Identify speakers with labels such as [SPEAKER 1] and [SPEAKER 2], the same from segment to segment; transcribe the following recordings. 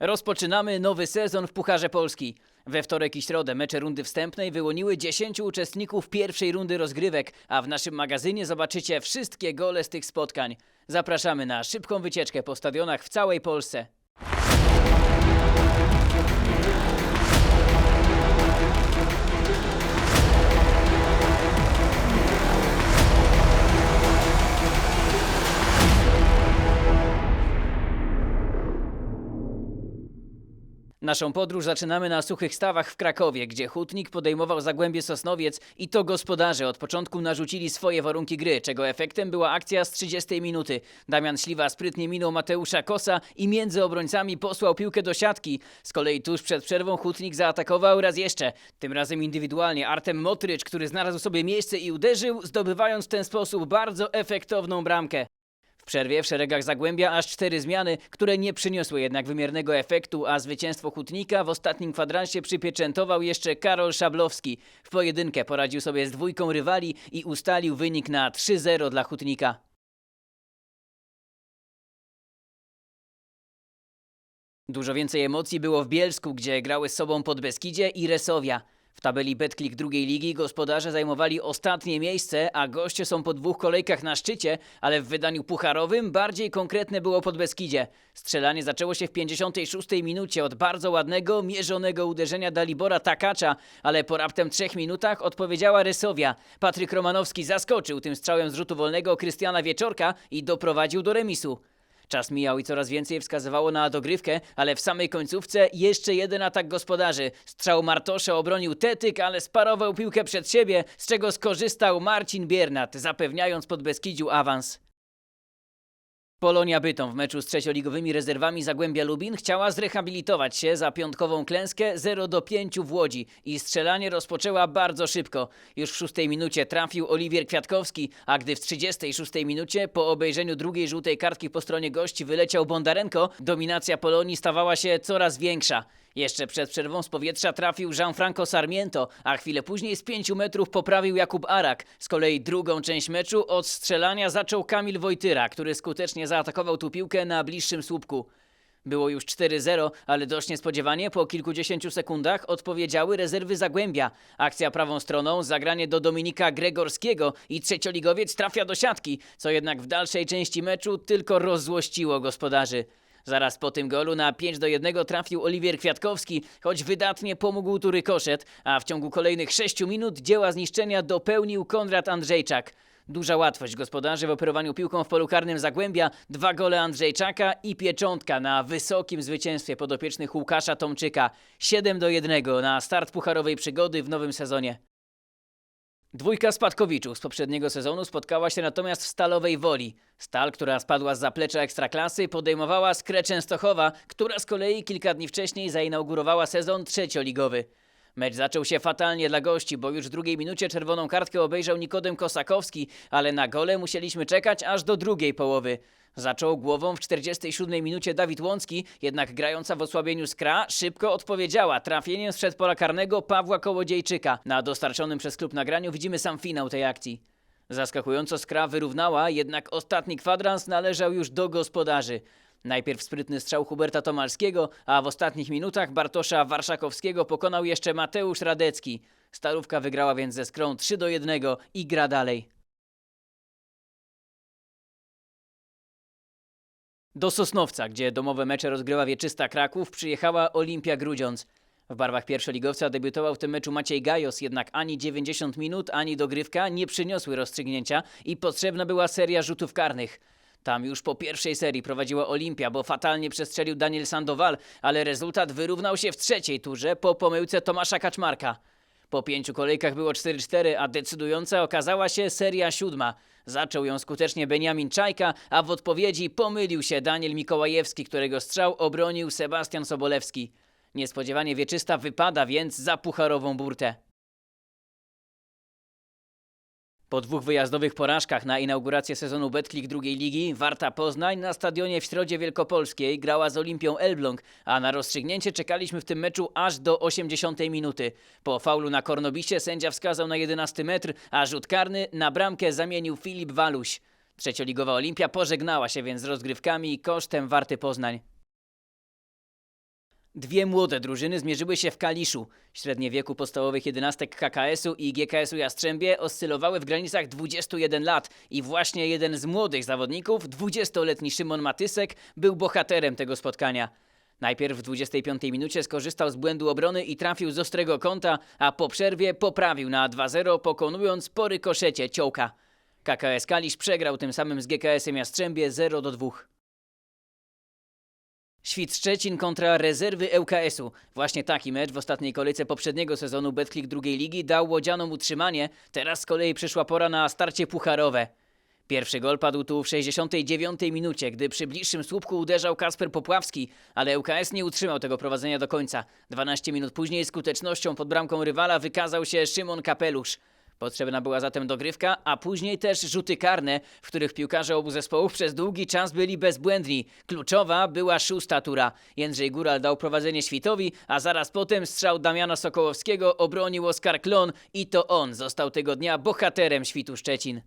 [SPEAKER 1] Rozpoczynamy nowy sezon w Pucharze Polski. We wtorek i środę mecze rundy wstępnej wyłoniły 10 uczestników pierwszej rundy rozgrywek, a w naszym magazynie zobaczycie wszystkie gole z tych spotkań. Zapraszamy na szybką wycieczkę po stadionach w całej Polsce. Naszą podróż zaczynamy na suchych stawach w Krakowie, gdzie hutnik podejmował Zagłębie Sosnowiec i to gospodarze od początku narzucili swoje warunki gry, czego efektem była akcja z 30 minuty. Damian Śliwa sprytnie minął Mateusza Kosa i między obrońcami posłał piłkę do siatki. Z kolei tuż przed przerwą hutnik zaatakował raz jeszcze. Tym razem indywidualnie Artem Motrycz, który znalazł sobie miejsce i uderzył, zdobywając w ten sposób bardzo efektowną bramkę. Przerwie w szeregach Zagłębia aż cztery zmiany, które nie przyniosły jednak wymiernego efektu, a zwycięstwo Hutnika w ostatnim kwadransie przypieczętował jeszcze Karol Szablowski. W pojedynkę poradził sobie z dwójką rywali i ustalił wynik na 3-0 dla Hutnika. Dużo więcej emocji było w Bielsku, gdzie grały z sobą Podbeskidzie i Resowia. W tabeli Betclic drugiej ligi gospodarze zajmowali ostatnie miejsce, a goście są po dwóch kolejkach na szczycie, ale w wydaniu pucharowym bardziej konkretne było Podbeskidzie. Strzelanie zaczęło się w 56 minucie od bardzo ładnego, mierzonego uderzenia Dalibora Takacza, ale po raptem trzech minutach odpowiedziała Resowia. Patryk Romanowski zaskoczył tym strzałem z rzutu wolnego Krystiana Wieczorka i doprowadził do remisu. Czas mijał i coraz więcej wskazywało na dogrywkę, ale w samej końcówce jeszcze jeden atak gospodarzy. Strzał Martosza obronił Tetyk, ale sparował piłkę przed siebie, z czego skorzystał Marcin Biernat, zapewniając pod Beskidziu awans. Polonia Bytom w meczu z trzecioligowymi rezerwami Zagłębia Lubin chciała zrehabilitować się za piątkową klęskę 0 do 5 w Łodzi i strzelanie rozpoczęła bardzo szybko. Już w szóstej minucie trafił Oliwier Kwiatkowski, a gdy w 36 minucie po obejrzeniu drugiej żółtej kartki po stronie gości wyleciał Bondarenko, dominacja Polonii stawała się coraz większa. Jeszcze przed przerwą z powietrza trafił Gianfranco Sarmiento, a chwilę później z 5 metrów poprawił Jakub Arak. Z kolei drugą część meczu od strzelania zaczął Kamil Wojtyra, który skutecznie zaatakował tu piłkę na bliższym słupku. Było już 4-0, ale dość niespodziewanie po kilkudziesięciu sekundach odpowiedziały rezerwy Zagłębia. Akcja prawą stroną, zagranie do Dominika Gregorskiego i trzecioligowiec trafia do siatki, co jednak w dalszej części meczu tylko rozzłościło gospodarzy. Zaraz po tym golu na 5 do 1 trafił Oliwier Kwiatkowski, choć wydatnie pomógł tu rykoszet, a w ciągu kolejnych 6 minut dzieła zniszczenia dopełnił Konrad Andrzejczak. Duża łatwość gospodarzy w operowaniu piłką w polu karnym Zagłębia, dwa gole Andrzejczaka i pieczątka na wysokim zwycięstwie podopiecznych Łukasza Tomczyka. 7 do 1 na start pucharowej przygody w nowym sezonie. Dwójka spadkowiczów z poprzedniego sezonu spotkała się natomiast w Stalowej Woli. Stal, która spadła z zaplecza Ekstraklasy, podejmowała Skrę Częstochowa, która z kolei kilka dni wcześniej zainaugurowała sezon trzecioligowy. Mecz zaczął się fatalnie dla gości, bo już w drugiej minucie czerwoną kartkę obejrzał Nikodem Kosakowski, ale na gole musieliśmy czekać aż do drugiej połowy. Zaczął głową w 47 minucie Dawid Łącki, jednak grająca w osłabieniu Skra szybko odpowiedziała trafieniem z przedpola karnego Pawła Kołodziejczyka. Na dostarczonym przez klub nagraniu widzimy sam finał tej akcji. Zaskakująco Skra wyrównała, jednak ostatni kwadrans należał już do gospodarzy. Najpierw sprytny strzał Huberta Tomalskiego, a w ostatnich minutach Bartosza Warszakowskiego pokonał jeszcze Mateusz Radecki. Starówka wygrała więc ze Skrą 3 do 1 i gra dalej. Do Sosnowca, gdzie domowe mecze rozgrywa wieczysta Kraków, przyjechała Olimpia Grudziądz. W barwach pierwszoligowca debiutował w tym meczu Maciej Gajos, jednak ani 90 minut, ani dogrywka nie przyniosły rozstrzygnięcia i potrzebna była seria rzutów karnych. Tam już po pierwszej serii prowadziła Olimpia, bo fatalnie przestrzelił Daniel Sandoval, ale rezultat wyrównał się w trzeciej turze po pomyłce Tomasza Kaczmarka. Po pięciu kolejkach było 4-4, a decydująca okazała się seria siódma. Zaczął ją skutecznie Beniamin Czajka, a w odpowiedzi pomylił się Daniel Mikołajewski, którego strzał obronił Sebastian Sobolewski. Niespodziewanie wieczysta wypada więc za pucharową burtę. Po dwóch wyjazdowych porażkach na inaugurację sezonu Betclic drugiej ligi, Warta Poznań na stadionie w Środzie Wielkopolskiej grała z Olimpią Elbląg, a na rozstrzygnięcie czekaliśmy w tym meczu aż do 80 minuty. Po faulu na Kornobisie sędzia wskazał na 11 metr, a rzut karny na bramkę zamienił Filip Waluś. Trzecioligowa Olimpia pożegnała się więc z rozgrywkami kosztem Warty Poznań. Dwie młode drużyny zmierzyły się w Kaliszu. Średnie wieku podstawowych jedenastek KKS-u i GKS-u Jastrzębie oscylowały w granicach 21 lat i właśnie jeden z młodych zawodników, 20-letni Szymon Matysek, był bohaterem tego spotkania. Najpierw w 25 minucie skorzystał z błędu obrony i trafił z ostrego kąta, a po przerwie poprawił na 2-0, pokonując po rykoszecie ciołka. KKS Kalisz przegrał tym samym z GKS-em Jastrzębie 0-2. Świt Szczecin kontra rezerwy ŁKS-u. Właśnie taki mecz w ostatniej kolejce poprzedniego sezonu Betclick drugiej ligi dał łodzianom utrzymanie, teraz z kolei przyszła pora na starcie pucharowe. Pierwszy gol padł tu w 69 minucie, gdy przy bliższym słupku uderzał Kasper Popławski, ale ŁKS nie utrzymał tego prowadzenia do końca. 12 minut później skutecznością pod bramką rywala wykazał się Szymon Kapelusz. Potrzebna była zatem dogrywka, a później też rzuty karne, w których piłkarze obu zespołów przez długi czas byli bezbłędni. Kluczowa była szósta tura. Jędrzej Góral dał prowadzenie Świtowi, a zaraz potem strzał Damiana Sokołowskiego obronił Oskar Klon i to on został tego dnia bohaterem Świtu Szczecin.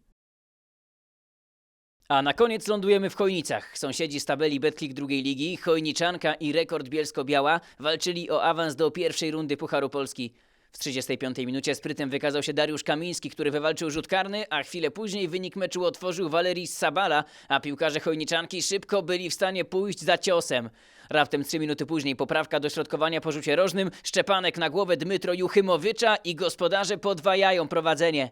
[SPEAKER 1] A na koniec lądujemy w Chojnicach. Sąsiedzi z tabeli Betclick drugiej ligi, Chojniczanka i Rekord Bielsko-Biała walczyli o awans do pierwszej rundy Pucharu Polski. W 35 minucie sprytem wykazał się Dariusz Kamiński, który wywalczył rzut karny, a chwilę później wynik meczu otworzył Walerii Sabala, a piłkarze Chojniczanki szybko byli w stanie pójść za ciosem. Raptem 3 minuty później poprawka do środkowania po rzucie rożnym, Szczepanek na głowę Dmytro Juchymowicza i gospodarze podwajają prowadzenie.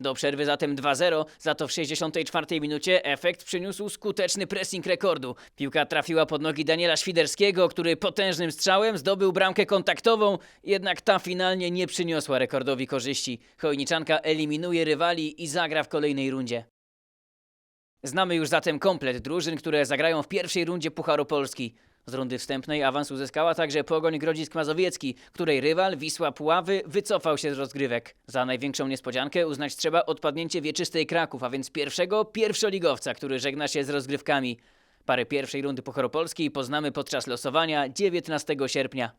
[SPEAKER 1] Do przerwy zatem 2-0, za to w 64 minucie efekt przyniósł skuteczny pressing rekordu. Piłka trafiła pod nogi Daniela Świderskiego, który potężnym strzałem zdobył bramkę kontaktową, jednak ta finalnie nie przyniosła rekordowi korzyści. Chojniczanka eliminuje rywali i zagra w kolejnej rundzie. Znamy już zatem komplet drużyn, które zagrają w pierwszej rundzie Pucharu Polski. Z rundy wstępnej awans uzyskała także Pogoń Grodzisk Mazowiecki, której rywal Wisła Puławy wycofał się z rozgrywek. Za największą niespodziankę uznać trzeba odpadnięcie wieczystej Kraków, a więc pierwszego pierwszoligowca, który żegna się z rozgrywkami. Parę pierwszej rundy Pucharu Polski poznamy podczas losowania 19 sierpnia.